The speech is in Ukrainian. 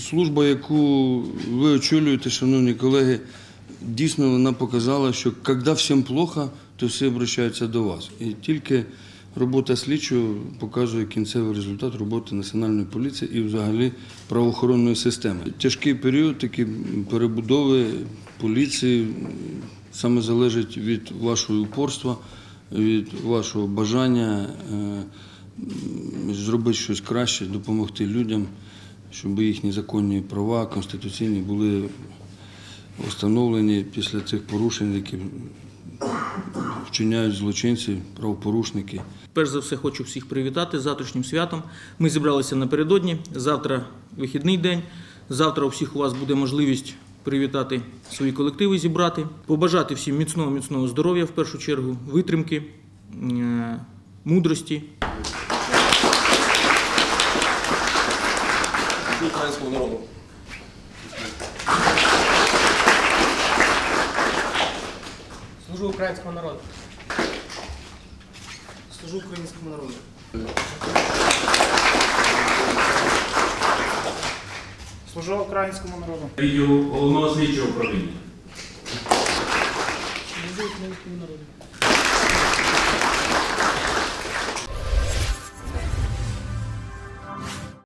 Служба, яку ви очолюєте, шановні колеги, дійсно вона показала, що коли всім плохо, то всі обращаються до вас. І тільки робота слідчого показує кінцевий результат роботи Національної поліції і взагалі правоохоронної системи. Тяжкий період такі перебудови поліції саме залежить від вашого упорства, від вашого бажання е, зробити щось краще, допомогти людям, щоб їхні законні права конституційні були встановлені після цих порушень, які вчиняють злочинці, правопорушники. Перш за все, хочу всіх привітати з завтрашнім святом. Ми зібралися напередодні. Завтра вихідний день. Завтра у всіх у вас буде можливість привітати свої колективи, зібрати, побажати всім міцного, міцного здоров'я в першу чергу, витримки, е, мудрості. Українському народу. Служу українському народу. Служу українському народу. Служу українському народу. відділу головного слідчого управління. Служу українському народу.